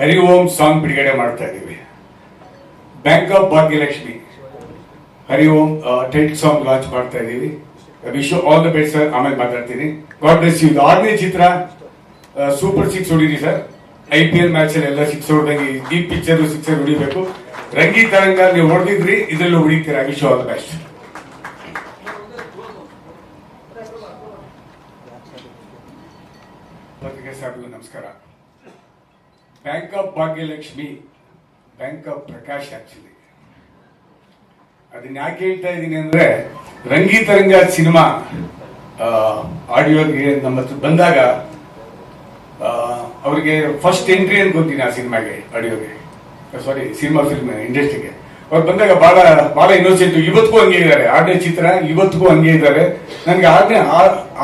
ಹರಿ ಓಂ song ಬಿಡುಗಡೆ ಮಾಡ್ತಾ ಇದ್ದೀವಿ. Bank of Bhagyalakshmi Hari Om tent song launch ಮಾಡ್ತಾ ಇದ್ದೀವಿ. Wish all the best sir ಆಮೇಲೆ ಮಾತಾಡ್ತೀನಿ. ಗಾಡ್ ಬ್ಲೆಸ್ ಯು ಆರನೇ ಚಿತ್ರ. Super six ಹೊಡೀರಿ sir I P L match ಎಲ್ಲ ಸಿಕ್ಸ್ ಹೊಡೆದಂಗೆ ಈ ಪಿಕ್ಚರ್ ಸಿಕ್ಸರ್ ಹೊಡಿಬೇಕು. ರಂಗಿ ತರಂಗ ನೀವು ಹೊಡೆದಿದ್ರಿ ಇದರಲ್ಲೂ ಹೊಡಿತೀರಾ. ವಿಶ್ ಆಲ್ ದ ಬೆಸ್ಟ್ ಪತ್ರಿಕೆ ನಮಸ್ಕಾರ. Bank of Bhagyalakshmi bank of Prakash actually ಅದನ್ನ ಯಾಕೆ ಹೇಳ್ತಾ ಇದ್ದೀನಿ ಅಂದ್ರೆ ರಂಗಿತರಂಗ ಸಿನಿಮಾ ಆಡಿಯೋಗೆ ನಮ್ಮ ಹತ್ರ ಬಂದಾಗ ಅವರಿಗೆ ಫಸ್ಟ್ ಎಂಟ್ರಿ ಅಂತ ಅನ್ಕೊಂತೀನಿ ಆ ಸಿನಿಮಾಗೆ, ಆಡಿಯೋಗೆ. ಸಾರಿ ಸಿನಿಮಾ ಫಿಲ್ಮ್ ಇಂಡಸ್ಟ್ರಿಗೆ ಅವ್ರು ಬಂದಾಗ ಬಹಳ ಬಹಳ ಇನ್ನೋಸೆಂಟ್ ಇವತ್ತಿಗೂ ಹಂಗೆ ಇದ್ದಾರೆ. ಆರನೇ ಚಿತ್ರ, ಇವತ್ತಿಗೂ ಹಂಗೆ ಇದ್ದಾರೆ. ನನಗೆ ಆರನೇ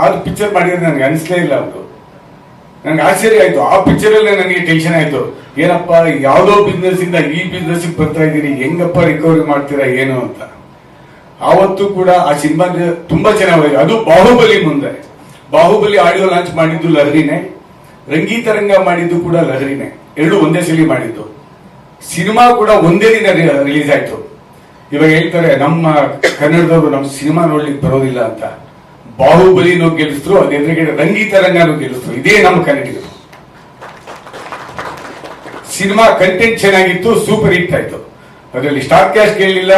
ಆರು ಪಿಕ್ಚರ್ ಮಾಡಿದ್ರೆ ನನಗೆ ಅನಿಸ್ಲೇ ಇಲ್ಲ ಅವರು ನನಗೆ ಆಶ್ಚರ್ಯ ಆಯ್ತು. ಆ ಪಿಕ್ಚರ್ ಅಲ್ಲೇ ನನಗೆ ಟೆನ್ಷನ್ ಆಯ್ತು. ಏನಪ್ಪ, ಯಾವುದೋ ಬಿಸ್ನೆಸ್ ಇಂದ ಈ ಬಿಸ್ನೆಸ್ ಬರ್ತಾ ಇದ್ದೀನಿ, ಹೆಂಗಪ್ಪ ರಿಕವರಿ ಮಾಡ್ತೀರಾ, ಏನು ಅಂತ. ಆವತ್ತು ಕೂಡ ಆ ಸಿನಿಮಾ ತುಂಬಾ ಚೆನ್ನಾಗಿ ಅದು ಬಾಹುಬಲಿ ಮುಂದೆ. ಬಾಹುಬಲಿ ಆಡಿಯೋ ಲಾಂಚ್ ಮಾಡಿದ್ದು ಲಹರಿನೇ. ರಂಗೀತರಂಗ ಮಾಡಿದ್ದು ಕೂಡ ಲಹರಿನೇ. ಎರಡು ಒಂದೇ ಸಲ ಮಾಡಿದ್ದು. ಸಿನಿಮಾ ಕೂಡ ಒಂದೇ ದಿನ ರಿಲೀಸ್ ಆಯ್ತು. ಇವಾಗ ಹೇಳ್ತಾರೆ, ನಮ್ಮ ಕನ್ನಡದವರು ನಮ್ಮ ಸಿನಿಮಾ ನೋಡ್ಲಿಕ್ಕೆ ಬರೋದಿಲ್ಲ ಅಂತ. ಬಾಹುಬಲಿನೂ ಗೆಲ್ಲಿಸಿದ್ರು ಅದ್ರ ರಂಗೀತ ರಂಗನೂ ಗೆಲ್ಲಿಸಿದ್ರು ಇದೇ ನಮ್ಮ ಕನ್ನಡಿಗರು. ಸಿನಿಮಾ ಕಂಟೆಂಟ್ ಚೆನ್ನಾಗಿತ್ತು ಸೂಪರ್ ಹಿಟ್ ಆಯ್ತು. ಅದರಲ್ಲಿ ಸ್ಟಾರ್ ಕ್ಯಾಸ್ಟ್ ಕೇಳಲಿಲ್ಲ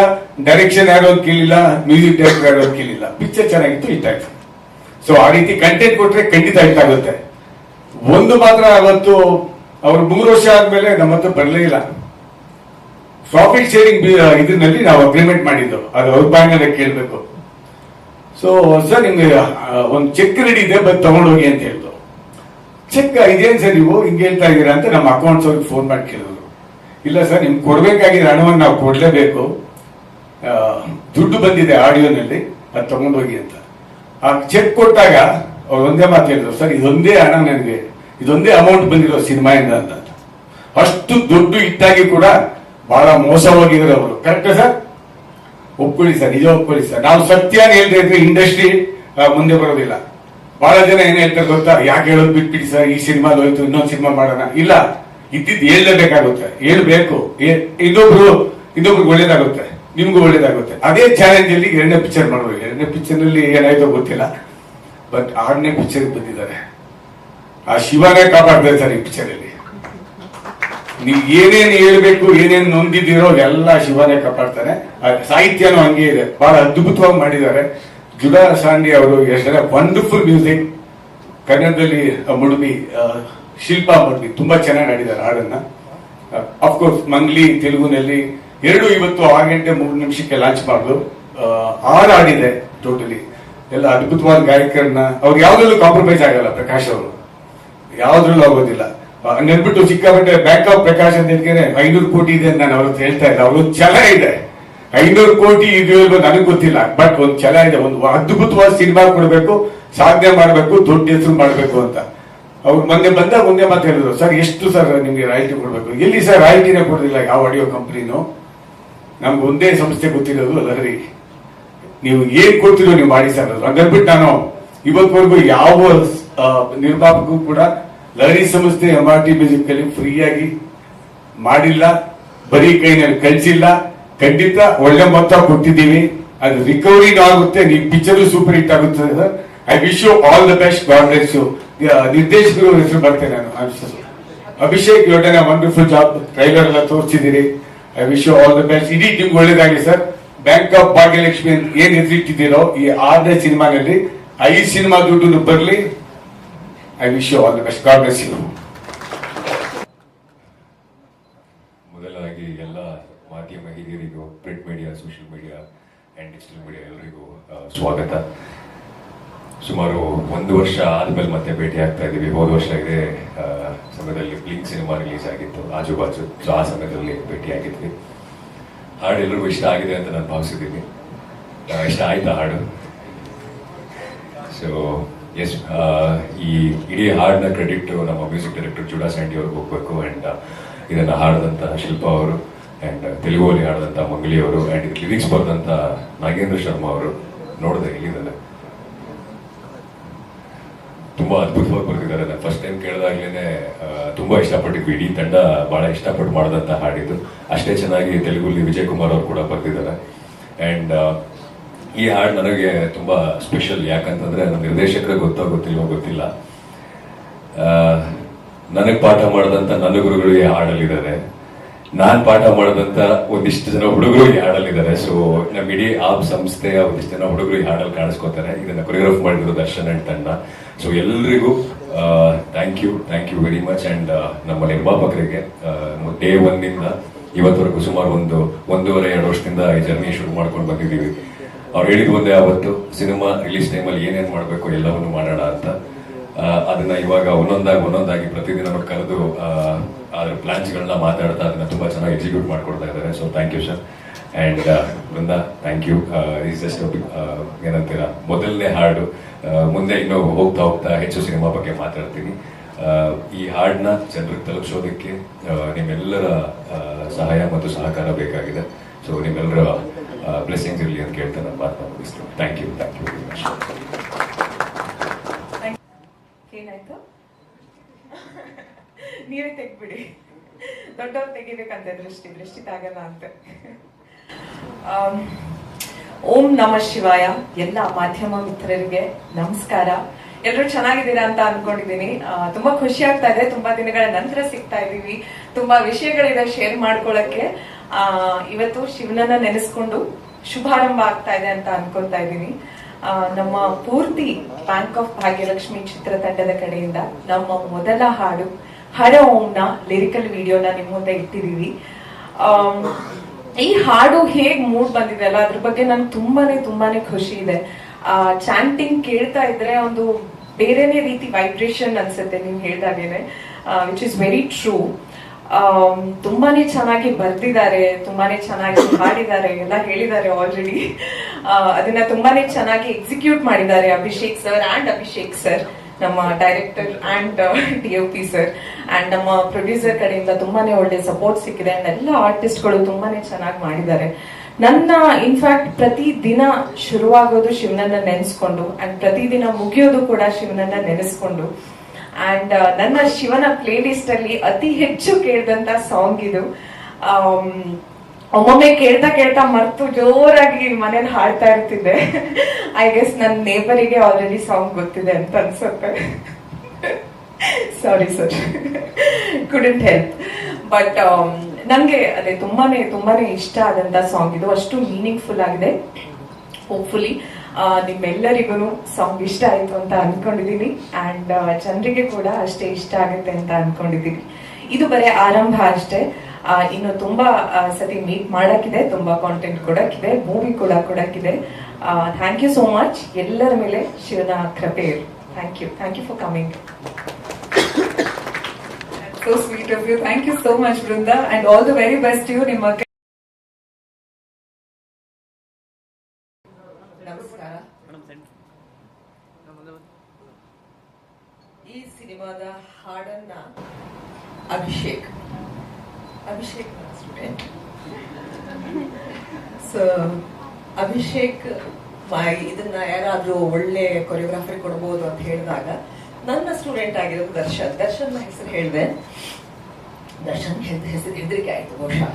ಡೈರೆಕ್ಷನ್ ಯಾರೋ ಕೇಳಿಲ್ಲ ಮ್ಯೂಸಿಕ್ ಡೈರೆಕ್ಟರ್ ಯಾರೋ ಕೇಳಿಲ್ಲ. ಪಿಕ್ಚರ್ ಚೆನ್ನಾಗಿತ್ತು ಹಿಟ್ ಆಯ್ತು. ಸೊ ಆ ರೀತಿ ಕಂಟೆಂಟ್ ಕೊಟ್ರೆ ಖಂಡಿತ ಹಿಟ್ ಆಗುತ್ತೆ. ಒಂದು ಮಾತ್ರ ಅವತ್ತು, ಅವ್ರು ಮೂರು ವರ್ಷ ಆದ್ಮೇಲೆ ನಮ್ಮ ಹತ್ರ ಬರಲೇ ಇಲ್ಲ. ಪ್ರಾಫಿಟ್ ಶೇರಿಂಗ್ ಇದರಲ್ಲಿ ನಾವು ಅಗ್ರಿಮೆಂಟ್ ಮಾಡಿದ್ದು. ಅದು ಅವ್ರ ಬಾಯಿನಲ್ಲಿ ಕೇಳಬೇಕು. ಸೊ ಸರ್ ನಿಮ್ಗೆ ಒಂದು ಚೆಕ್ ರೆಡಿ ಇದೆ, ಬಂದು ತಗೊಂಡೋಗಿ ಅಂತ ಹೇಳಿದ್ರು ಚೆಕ್ ಇದೇನು ಸರ್ ನೀವು, ಹಿಂಗೆ ಹೇಳ್ತಾ ಇದ್ದೀರಾ ಅಂತ ನಮ್ಮ ಅಕೌಂಟ್ಸ್ ಅವ್ರಿಗೆ ಫೋನ್ ಮಾಡಿ ಕೇಳಿದ್ರು. ಇಲ್ಲ ಸರ್ ನಿಮ್ಗೆ ಕೊಡಬೇಕಾಗಿರೋ ಹಣವನ್ನು ನಾವು ಕೊಡ್ಲೇಬೇಕು. ದುಡ್ಡು ಬಂದಿದೆ ಆಡಿಯೋನಲ್ಲಿ ಅದು ತಗೊಂಡೋಗಿ ಅಂತ. ಆ ಚೆಕ್ ಕೊಟ್ಟಾಗ ಅವ್ರು ಒಂದೇ ಮಾತು ಹೇಳಿದ್ರು ಸರ್ ಇದೊಂದೇ ಹಣ ನನಗೆ, ಇದೊಂದೇ ಅಮೌಂಟ್ ಬಂದಿರೋ ಸಿನಿಮಾಯಿಂದ ಅಂತ. ಅಷ್ಟು ದುಡ್ಡು ಇಟ್ಟಾಗಿ ಕೂಡ ಬಹಳ ಮೋಸ ಅವರು. ಕರೆಕ್ಟ್ ಸರ್ ಒಪ್ಕೊಳ್ಳಿ ಸರ್ ಇದು ಒಪ್ಕೊಳ್ಳಿ ಸರ್ ನಾವು ಸತ್ಯನ ಹೇಳ್ತಾ ಇದ್ರೆ ಇಂಡಸ್ಟ್ರಿ ಮುಂದೆ ಬರೋದಿಲ್ಲ. ಬಹಳ ಜನ ಏನ್ ಹೇಳ್ತಾರೆ ಗೊತ್ತಾ? ಯಾಕೆ ಹೇಳೋದು ಬಿಟ್ಬಿಡಿ ಸರ್, ಈ ಸಿನಿಮಾ ಹೋಯ್ತು, ಇನ್ನೊಂದು ಸಿನಿಮಾ ಮಾಡೋಣ. ಇಲ್ಲ, ಇದ್ದಿದ್ದು ಹೇಳಲೇಬೇಕಾಗುತ್ತೆ. ಹೇಳ್ಬೇಕು. ಇನ್ನೊಬ್ರು, ಇನ್ನೊಬ್ರಿಗೆ ಒಳ್ಳೇದಾಗುತ್ತೆ. ನಿಮ್ಗೂ ಒಳ್ಳೇದಾಗುತ್ತೆ. ಅದೇ ಚಾಲೆಂಜ್ ಅಲ್ಲಿ ಎರಡನೇ ಪಿಕ್ಚರ್ ಮಾಡಬೇಕು ಎರಡನೇ ಪಿಕ್ಚರ್ನಲ್ಲಿ ಏನಾಯ್ತೋ ಗೊತ್ತಿಲ್ಲ. ಬಟ್ ಆರನೇ ಪಿಕ್ಚರ್ ಬಂದಿದ್ದಾರೆ. ಆ ಶಿವನೇ ಕಾಪಾಡ್ತಾರೆ ಸರ್ ಈ ಪಿಕ್ಚರ್ ಅಲ್ಲಿ. ನೀವು ಏನೇನು ಹೇಳ್ಬೇಕು, ಏನೇನು ನೊಂದಿದ್ದೀರೋ ಎಲ್ಲ ಶಿವನೇ ಕಾಪಾಡ್ತಾನೆ ಸಾಹಿತ್ಯನೂ ಹಂಗೆ ಇದೆ. ಬಹಳ ಅದ್ಭುತವಾಗಿ ಮಾಡಿದ್ದಾರೆ. ಜುಡಾ ಸಾಂಡಿ ಅವರು ಎಷ್ಟೇ ವಂಡರ್ಫುಲ್ ಮ್ಯೂಸಿಕ್ ಕನ್ನಡದಲ್ಲಿ ಮುಡುಬಿ ಶಿಲ್ಪಾ ಮುಡುಬಿ ತುಂಬಾ ಚೆನ್ನಾಗಿ ಆಡಿದ್ದಾರೆ ಹಾಡನ್ನ. ಅಫ್ಕೋರ್ಸ್ ಮಂಗ್ಲಿ, ತೆಲುಗುನಲ್ಲಿ ಎರಡು ಇವತ್ತು ಆರು ಗಂಟೆ ಮೂರು ನಿಮಿಷಕ್ಕೆ ಲಾಂಚ್ ಮಾಡಿದ್ರು ಆರು ಆಡಿದೆ ಟೋಟಲಿ ಎಲ್ಲ ಅದ್ಭುತವಾದ ಗಾಯಕರನ್ನ, ಅವ್ರು ಯಾವ್ದ್ರಲ್ಲೂ ಕಾಂಪ್ರಮೈಸ್ ಆಗಲ್ಲ ಪ್ರಕಾಶ್ ಅವರು. ಯಾವ್ದ್ರಲ್ಲೂ ಆಗೋದಿಲ್ಲ. ಹಂಗನ್ಬಿಟ್ಟು ಸಿಕ್ಕಾಪಟ್ಟೆ ಬ್ಯಾಂಕ್ ಆಫ್ ಪ್ರಕಾಶ್ ಅಂತ ಹೇಳ್ತಾರೆ ಐನೂರು ಕೋಟಿ ಇದೆ ಅಂತ ನಾನು ಅವ್ರದ್ದು ಹೇಳ್ತಾ ಇಲ್ಲ ಅವ್ರ ಛಲ ಇದೆ. ಐನೂರು ಕೋಟಿ ಇದು ನನಗೆ ಗೊತ್ತಿಲ್ಲ. ಬಟ್ ಒಂದು ಛಲ ಇದೆ. ಒಂದು ಅದ್ಭುತವಾದ ಸಿನಿಮಾ ಕೊಡಬೇಕು ಸಾಧನೆ ಮಾಡಬೇಕು ದೊಡ್ಡ ಹೆಸರು ಮಾಡಬೇಕು ಅಂತ. ಅವ್ರು ಮೊನ್ನೆ ಬಂದಾಗ ಒಂದೇ ಮಾತು ಹೇಳಿದ್ರು ಸರ್ ಎಷ್ಟು ಸರ್ ನಿಮಗೆ ರಾಯಲ್ಟಿ ಕೊಡಬೇಕು? ಎಲ್ಲಿ ಸರ್ ರಾಯಲ್ಟಿನೇ ಕೊಡೋದಿಲ್ಲ ಯಾವ ಆಡಿಯೋ ಕಂಪ್ನಿನೂ ನಮ್ಗೆ ಒಂದೇ ಸಂಸ್ಥೆ ಗೊತ್ತಿರೋದು ಲಹರಿ. ನೀವು ಏನ್ ಕೊಡ್ತಿರೋ ನೀವು ಮಾಡಿ ಸರ್. ಹಂಗನ್ಬಿಟ್ಟು ನಾನು ಇವತ್ತವರೆಗೂ ಯಾವ ಆ, ಕೂಡ ಲಹರಿ ಸಂಸ್ಥೆ ಎಂ ಆರ್ ಟಿ ಮ್ಯೂಸಿಕ್ ಫ್ರೀಯಾಗಿ ಮಾಡಿಲ್ಲ, ಬರೀ ಕೈನಲ್ಲಿ ಕಳಿಸಿಲ್ಲ ಖಂಡಿತ ಒಳ್ಳೆ ಮೊತ್ತ ಕೊಟ್ಟಿದ್ದೀವಿ ಅದು ರಿಕವರಿ ಆಗುತ್ತೆ, ನೀವು ಪಿಕ್ಚರ್ ಸೂಪರ್ ಹಿಟ್ ಆಗುತ್ತೆ sir I wish you all the best God you, ನಿರ್ದೇಶಕರು ಹೆಸರು ಬರ್ತೇನೆ ನಾನು. ಅಭಿಷೇಕ್ ಯೋಟನ ವಂಡರ್ಫುಲ್ ಜಾಬ್ ಟ್ರೈಲರ್ ಎಲ್ಲ ತೋರಿಸಿದಿರಿ I wish you all the best ಇಡೀ ನಿಮ್ಗೆ ಒಳ್ಳೇದಾಗಿ ಸರ್ ಬ್ಯಾಂಕ್ ಆಫ್ ಭಾಗ್ಯಲಕ್ಷ್ಮಿ ಏನ್ ಹೆಸರಿಟ್ಟಿದ್ದೀರೋ ಈ ಆರನೇ ಸಿನಿಮಾನಲ್ಲಿ ಐದು ಸಿನಿಮಾ ದುಡ್ಡು ಬರಲಿ. I wish you all the best god bless you ಮೊದಲಾಗಿ ಎಲ್ಲ ಮಾಧ್ಯಮ ಹಿರಿಯರಿಗೂ print media social media and digital media ಎಲ್ಲರಿಗೂ ಸ್ವಾಗತ. ಸುಮಾರು ಒಂದು ವರ್ಷ ಆದ್ಮೇಲೆ ಮತ್ತೆ ಭೇಟಿ ಆಗ್ತಾ ಇದ್ದೀವಿ ಹೋದ ವರ್ಷ ಇದೇ ಸಮಯದಲ್ಲಿ ಬ್ಲಿಂಕ್ ಸಿನಿಮಾ ರಿಲೀಸ್ ಆಗಿತ್ತು. ಆಜು ಬಾಜು ಸೊ ಆ ಸಮಯದಲ್ಲಿ ಭೇಟಿ ಆಗಿದ್ವಿ. ಹಾಡು ಎಲ್ಲರಿಗೂ ಇಷ್ಟ ಆಗಿದೆ ಅಂತ ನಾನು ಭಾವಿಸಿದ್ದೀನಿ. ಇಷ್ಟ ಆಯ್ತಾ ಹಾಡು? ಸೊ ಎಸ್ ಈ ಇಡೀ ಹಾಡನ್ನ ಕ್ರೆಡಿಟ್ ನಮ್ಮ ಮ್ಯೂಸಿಕ್ ಡೈರೆಕ್ಟರ್ ಜುಡಾ ಸ್ಯಾಂಡಿ ಅವ್ರಿಗೆ ಹೋಗ್ಬೇಕು ಆ್ಯಂಡ್ ಇದನ್ನು ಹಾಡಿದಂಥ ಶಿಲ್ಪಾ ಅವರು ಆ್ಯಂಡ್ ತೆಲುಗುವಲ್ಲಿ ಹಾಡಿದಂಥ ಮಂಗಲಿ ಅವರು ಆ್ಯಂಡ್ ಇದಕ್ಕೆ ಲಿರಿಕ್ಸ್ ಬರೆದಂಥ ನಾಗೇಂದ್ರ ಶರ್ಮಾ ಅವರು ನೋಡಿದೆ ಇಲ್ಲಿದ್ದಾರೆ ತುಂಬ ಅದ್ಭುತವಾಗಿ ಬರೆದಿದ್ದಾರೆ. ನಾನು ಫಸ್ಟ್ ಟೈಮ್ ಕೇಳಿದಾಗಲೇ ತುಂಬ ಇಷ್ಟಪಟ್ಟಿದ್ವಿ. ಇಡೀ ತಂಡ ಬಹಳ ಇಷ್ಟಪಟ್ಟು ಮಾಡಿದಂಥ ಹಾಡಿದ್ದು. ಅಷ್ಟೇ ಚೆನ್ನಾಗಿ ತೆಲುಗುಲಿ ವಿಜಯ್ ಕುಮಾರ್ ಅವರು ಕೂಡ ಬರ್ತಿದ್ದಾರೆ ಅಂಡ್ ಈ ಹಾಡು ನನಗೆ ತುಂಬಾ ಸ್ಪೆಷಲ್ ಯಾಕಂತಂದ್ರೆ ನನ್ನ ನಿರ್ದೇಶಕರಿಗೆ ಗೊತ್ತೋ ಗೊತ್ತಿಲ್ಲ. ನನಗೆ ಪಾಠ ಮಾಡಿದಂತ ನನ್ನ ಗುರುಗಳು ಈ ಹಾಡಲ್ಲಿದ್ದಾರೆ. ನಾನ್ ಪಾಠ ಮಾಡಿದಂತ ಒಂದಿಷ್ಟು ಜನ ಹುಡುಗರು ಈ ಹಾಡಲ್ಲಿದ್ದಾರೆ. ಸೊ ನಮ್ಮ ಇಡೀ ಆ ಸಂಸ್ಥೆಯ ಒಂದಿಷ್ಟು ಜನ ಹುಡುಗರು ಈ ಹಾಡಲ್ಲಿ ಕಾಣಿಸ್ಕೋತಾರೆ. ಇದನ್ನ ಕೊರಿಯೋಗ್ರಾಫ್ ಮಾಡಿದ್ರು ದರ್ಶನ್ ಅಂಡ್ ತಂಡ. ಸೊ ಎಲ್ರಿಗೂ thank you thank you very much and ನಮ್ಮ ನಿರ್ಮಾಪಕರಿಗೆ ಡೇ ಒನ್ನಿಂದ ಇವತ್ತವರೆಗೂ ಸುಮಾರು ಒಂದು, ಒಂದೂವರೆ, ಎರಡು ವರ್ಷದಿಂದ ಈ ಜರ್ನಿ ಶುರು ಮಾಡ್ಕೊಂಡು ಬಂದಿದ್ದೀವಿ. ಅವ್ರು ಹೇಳಿದ್ ಒಂದೇ ಅವತ್ತು ಸಿನಿಮಾ ರಿಲೀಸ್ ಟೈಮಲ್ಲಿ ಏನೇನ್ ಮಾಡಬೇಕು, ಎಲ್ಲವನ್ನು ಮಾಡೋಣ ಅಂತ. ಅದನ್ನ ಇವಾಗ ಒಂದೊಂದಾಗಿ ಒಂದೊಂದಾಗಿ ಪ್ರತಿದಿನ ಕರೆದು ಅದ್ರ ಪ್ಲಾನ್ಸ್ ಗಳನ್ನ ಮಾತಾಡ್ತಾ ಅದನ್ನ ತುಂಬಾ ಚೆನ್ನಾಗಿ ಎಕ್ಸಿಕ್ಯೂಟ್ ಮಾಡ್ಕೊಡ್ತಾ ಇದ್ದಾರೆ. So thank you sir and Brinda thank you is just ಏನಂತೀರ, ಮೊದಲನೇ ಹಾಡು ಮುಂದೆ ಇನ್ನೂ ಹೋಗ್ತಾ ಹೋಗ್ತಾ ಹೆಚ್ಚು ಸಿನಿಮಾ ಬಗ್ಗೆ ಮಾತಾಡ್ತೀನಿ. ಈ ಹಾಡನ್ನ ಜನರಿಗೆ ತಲುಪಿಸೋದಕ್ಕೆ ನಿಮ್ಮೆಲ್ಲರ ಸಹಾಯ ಮತ್ತು ಸಹಕಾರ ಬೇಕಾಗಿದೆ. ಸೊ ನಿಮ್ಮೆಲ್ಲರ ಬ್ಲೆಸ್ಸಿಂಗ್ಸ್ ಇರಲಿ ಅಂತ ಕೇಳ್ತಾ ನಾನು ಮುಗಿಸ್ತೀನಿ. Thank you thank you very much ಏನಾಯ್ತು? ನೀವೇ ತೆಗ್ಬಿಡಿ ದೊಡ್ಡವ್ರು ತೆಗಿಬೇಕಂತೆ ದೃಷ್ಟಿ. ದೃಷ್ಟಿ ತಾಗಲ್ಲ ಅಂತ. ಓಂ ನಮ ಶಿವಾಯ. ಎಲ್ಲ ಮಾಧ್ಯಮ ಮಿತ್ರರಿಗೆ ನಮಸ್ಕಾರ. ಎಲ್ಲರೂ ಚೆನ್ನಾಗಿದ್ದೀರಾ ಅಂತ ಅನ್ಕೊಂಡಿದೀನಿ ಆ, ತುಂಬಾ ಖುಷಿ ಆಗ್ತಾ ಇದೆ. ತುಂಬಾ ದಿನಗಳ ನಂತರ ಸಿಗ್ತಾ ಇದೀವಿ ತುಂಬಾ ವಿಷಯಗಳಿದೆ ಶೇರ್ ಮಾಡ್ಕೊಳಕ್ಕೆ. ಇವತ್ತು ಶಿವನನ್ನ ನೆನೆಸ್ಕೊಂಡು ಶುಭಾರಂಭ ಆಗ್ತಾ ಇದೆ ಅಂತ ಅನ್ಕೊಳ್ತಾ ಇದ್ದೀನಿ. ನಮ್ಮ ಪೂರ್ತಿ ಬ್ಯಾಂಕ್ ಆಫ್ ಭಾಗ್ಯಲಕ್ಷ್ಮಿ ಚಿತ್ರತಂಡದ ಕಡೆಯಿಂದ ನಮ್ಮ ಮೊದಲ ಹಾಡು ಹರ ಓಂನ ಲಿರಿಕಲ್ ವಿಡಿಯೋನ ನಿಮ್ಮ ಮುಂದೆ ಇಟ್ಟಿದೀವಿ ಈ ಹಾಡು ಹೇಗ್ ಮೂಡ್ ಬಂದಿದೆ ಅಲ್ಲ ಅದ್ರ ಬಗ್ಗೆ ನನ್ಗೆ ತುಂಬಾನೇ ತುಂಬಾನೇ ಖುಷಿ ಇದೆ. ಚಾಂಟಿಂಗ್ ಕೇಳ್ತಾ ಇದ್ರೆ ಒಂದು ಬೇರೆನೇ ರೀತಿ ವೈಬ್ರೇಷನ್ ಅನ್ಸುತ್ತೆ ನೀವು ಹೇಳ್ದಾಗೇನೆ ವಿಚ್ ಇಸ್ ವೆರಿ ಟ್ರೂ ತುಂಬಾನೇ ಚೆನ್ನಾಗಿ ಬರ್ದಿದ್ದಾರೆ, ತುಂಬಾನೇ ಚೆನ್ನಾಗಿ ಮಾಡಿದ್ದಾರೆ, ಎಲ್ಲ ಹೇಳಿದ್ದಾರೆ ಆಲ್ರೆಡಿ ಅದನ್ನ ತುಂಬಾನೇ ಚೆನ್ನಾಗಿ ಎಕ್ಸಿಕ್ಯೂಟ್ ಮಾಡಿದ್ದಾರೆ Abhishek sir and Abhishek sir ನಮ್ಮ director and D O P sir and ನಮ್ಮ ಪ್ರೊಡ್ಯೂಸರ್ ಕಡೆಯಿಂದ ತುಂಬಾನೇ ಒಳ್ಳೆ ಸಪೋರ್ಟ್ ಸಿಕ್ಕಿದೆ ಅಂಡ್ ಎಲ್ಲ ಆರ್ಟಿಸ್ಟ್ಗಳು ತುಂಬಾನೇ ಚೆನ್ನಾಗಿ ಮಾಡಿದ್ದಾರೆ. ನನ್ನ ಇನ್ಫ್ಯಾಕ್ಟ್ ಪ್ರತಿ ದಿನ ಶುರುವಾಗೋದು ಶಿವನನ್ನ ನೆನೆಸ್ಕೊಂಡು ಅಂಡ್ ಪ್ರತಿದಿನ ಮುಗಿಯೋದು ಕೂಡ ಶಿವನನ್ನ ನೆನೆಸ್ಕೊಂಡು. ಅಂಡ್ ನನ್ನ ಶಿವನ ಪ್ಲೇ ಲಿಸ್ಟ್ ಅಲ್ಲಿ ಅತಿ ಹೆಚ್ಚು ಕೇಳಿದಂತ ಸಾಂಗ್ ಇದು. ಒಮ್ಮೊಮ್ಮೆ ಕೇಳ್ತಾ ಕೇಳ್ತಾ ಮರ್ತು ಜೋರಾಗಿ ಮನೇಲಿ ಹಾಡ್ತಾ ಇರ್ತಿದ್ದೆ. ಐ ಗೆಸ್ ನನ್ನ ನೇಬರಿಗೆ ಆಲ್ರೆಡಿ ಸಾಂಗ್ ಗೊತ್ತಿದೆ ಅಂತ ಅನ್ಸುತ್ತೆ. Sorry sir couldn't help but ನನಗೆ ಅದೇ ತುಂಬಾನೇ ತುಂಬಾನೇ ಇಷ್ಟ ಆದಂತ ಸಾಂಗ್ ಇದು. ಅಷ್ಟು ಮೀನಿಂಗ್ಫುಲ್ ಆಗಿದೆ. ಹೋಪ್ಫುಲಿ ನಿಮ್ಮೆಲ್ಲರಿಗೂ ಸಾಂಗ್ ಇಷ್ಟ ಆಯ್ತು ಅಂತ ಅನ್ಕೊಂಡಿದ್ದೀನಿ ಅಂಡ್ ಜನರಿಗೆ ಕೂಡ ಅಷ್ಟೇ ಇಷ್ಟ ಆಗುತ್ತೆ ಅಂತ ಅನ್ಕೊಂಡಿದ್ದೀನಿ ಇದು ಬರೀ ಆರಂಭ ಅಷ್ಟೇ. ಇನ್ನು ತುಂಬಾ ಸತಿ ಮೀಟ್ ಮಾಡಕ್ಕಿದೆ, ತುಂಬಾ ಕಾಂಟೆಂಟ್ ಕೊಡಕ್ಕಿದೆ ಮೂವಿ ಕೂಡ ಕೊಡಕ್ಕಿದೆ. ಥ್ಯಾಂಕ್ ಯು ಸೋ ಮಚ್ ಎಲ್ಲರ ಮೇಲೆ ಶಿವನ ಕೃಪೆ ಇರು. Thank you thank you for coming so sweet of you thank you so much Vrinda. And all the very best you ನಿಮ್ಮ ನಮಸ್ಕಾರ ಈ ಸಿನಿಮಾದ ಹಾಡನ್ನ ಅಭಿಷೇಕ್ ಅಭಿಷೇಕ್ ಸೊ ಅಭಿಷೇಕ್ ಇದನ್ನ ಯಾರಾದ್ರೂ ಒಳ್ಳೆ ಕೊರಿಯೋಗ್ರಾಫರ್ ಕೊಡ್ಬೋದು ಅಂತ ಹೇಳಿದಾಗ ನನ್ನ ಸ್ಟೂಡೆಂಟ್ ಆಗಿರೋದು ದರ್ಶನ್. ದರ್ಶನ್ ಹೆಸರು ಹೇಳಿದೆ. ದರ್ಶನ್ ಹೆಸರು, ಹೆದರಿಕೆ ಆಯ್ತು ಬಹುಶಃ.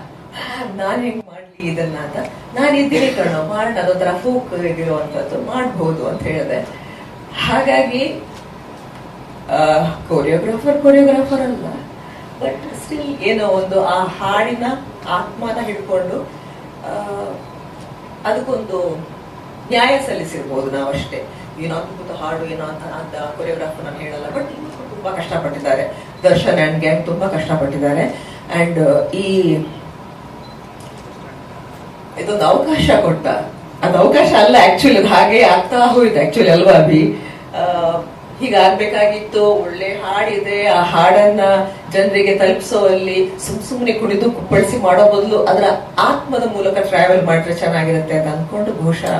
ನಾನ್ ಹೆಂಗ್ ಮಾಡ್ಲಿ ಇದನ್ನ ಅಂತ. ನಾನು ಇದ್ದೀನಿ ಕಣೋ ಮಾಡೋಣ ಅದೊಂಥರ ಫೂಕ್ ಇದಿರುವಂತದ್ದು ಮಾಡ್ಬೋದು ಅಂತ ಹೇಳಿದೆ. ಹಾಗಾಗಿ ಕೊರಿಯೋಗ್ರಾಫರ್ ಕೊರಿಯೋಗ್ರಾಫರ್ ಅಲ್ಲ. ಬಟ್ ಸ್ಟಿಲ್ ಏನೋ ಒಂದು ಆ ಹಾಡಿನ ಆತ್ಮನ ಹಿಡ್ಕೊಂಡು ಅದಕ್ಕೊಂದು ನ್ಯಾಯ ಸಲ್ಲಿಸಿರ್ಬೋದು ನಾವಷ್ಟೇ. ಏನೋ ಅದ್ಭುತ ಹಾಡು, ಏನೋ ಅಂತ ಅಂತ ಕೊರಿಯೋಗ್ರಾಫರ್ ನಾನು ಹೇಳಲ್ಲ ಬಟ್ ತುಂಬಾ ಕಷ್ಟಪಟ್ಟಿದ್ದಾರೆ. ದರ್ಶನ್ ಅಂಡ್ ಗ್ಯಾಂಗ್ ತುಂಬಾ ಕಷ್ಟಪಟ್ಟಿದ್ದಾರೆ. ಅಂಡ್ ಈ ಇದೊಂದು ಅವಕಾಶ ಕೊಟ್ಟ, ಅದು ಅವಕಾಶ ಅಲ್ಲ ಆಕ್ಚುಲಿ ಹಾಗೆ ಆಗ್ತಾ ಹೋಯ್ತು ಆಕ್ಚುಲಿ ಅಲ್ವಾ ಅಭಿ? ಹೀಗಾಗ್ಬೇಕಾಗಿತ್ತು ಒಳ್ಳೆ ಹಾಡಿದೆ. ಆ ಹಾಡನ್ನ ಜನರಿಗೆ ತಲುಪಿಸೋಲ್ಲಿ ಸುಮ್ ಸುಮ್ನೆ ಕುಡಿದು ಕುಪ್ಪಳಿಸಿ ಮಾಡೋ ಬದಲು ಅದರ ಆತ್ಮದ ಮೂಲಕ ಟ್ರಾವೆಲ್ ಮಾಡಿದ್ರೆ ಚೆನ್ನಾಗಿರುತ್ತೆ ಅಂತ ಅನ್ಕೊಂಡು ಬಹುಶಃ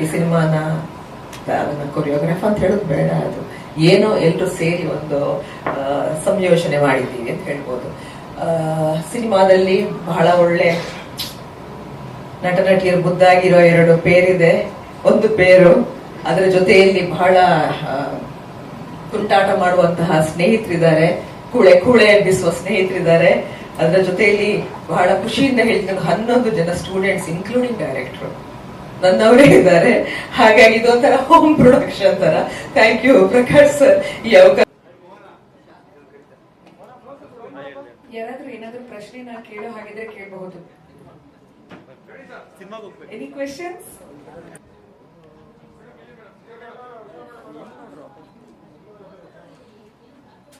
ಈ ಸಿನಿಮಾನ ಅದನ್ನ ಕೊರಿಯೋಗ್ರಾಫ್ ಅಂತ ಹೇಳೋದು ಬೇಡ ಅದು. ಏನೋ ಎಲ್ಲರೂ ಸೇರಿ ಒಂದು ಸಂಯೋಜನೆ ಮಾಡಿದ್ದೀವಿ ಅಂತ ಹೇಳ್ಬೋದು. ಸಿನಿಮಾದಲ್ಲಿ ಬಹಳ ಒಳ್ಳೆ ನಟ ನಟಿಯರು ಮುದ್ದಾಗಿರೋ ಎರಡು ಪೇರಿದೆ. ಒಂದು ಪೇರು ಅದರ ಜೊತೆಯಲ್ಲಿ ಬಹಳ ಕುಂಟಾಟ ತುಂಟಾಟ ಮಾಡುವಂತಹ ಸ್ನೇಹಿತರಿದ್ದಾರೆ. ಕುಳೆ ಕುಳೆ ಎಬ್ಬಿಸುವ ಸ್ನೇಹಿತರಿದ್ದಾರೆ. ಅದರ ಜೊತೆಯಲ್ಲಿ ಬಹಳ ಖುಷಿಯಿಂದ ಹೇಳ್ತೀನಿ ಹನ್ನೊಂದು ಜನ ಸ್ಟೂಡೆಂಟ್ಸ್ ಇನ್ಕ್ಲೂಡಿಂಗ್ ಡೈರೆಕ್ಟರ್ ನನ್ನವರೇ ಇದ್ದಾರೆ. ಹಾಗಾಗಿ ಇದೊಂಥರ ಹೋಮ್ ಪ್ರೊಡಕ್ಷನ್ ತರ ಥ್ಯಾಂಕ್ ಯು ಪ್ರಕಾಶ್ ಸರ್ ಈ ಅವಕಾಶ ಯಾರಾದ್ರೂ ಏನಾದ್ರೂ ಪ್ರಶ್ನೆನ ಕೇಳೋ ಹಾಗಿದ್ರೆ ಕೇಳಬಹುದು. Any questions Yeah.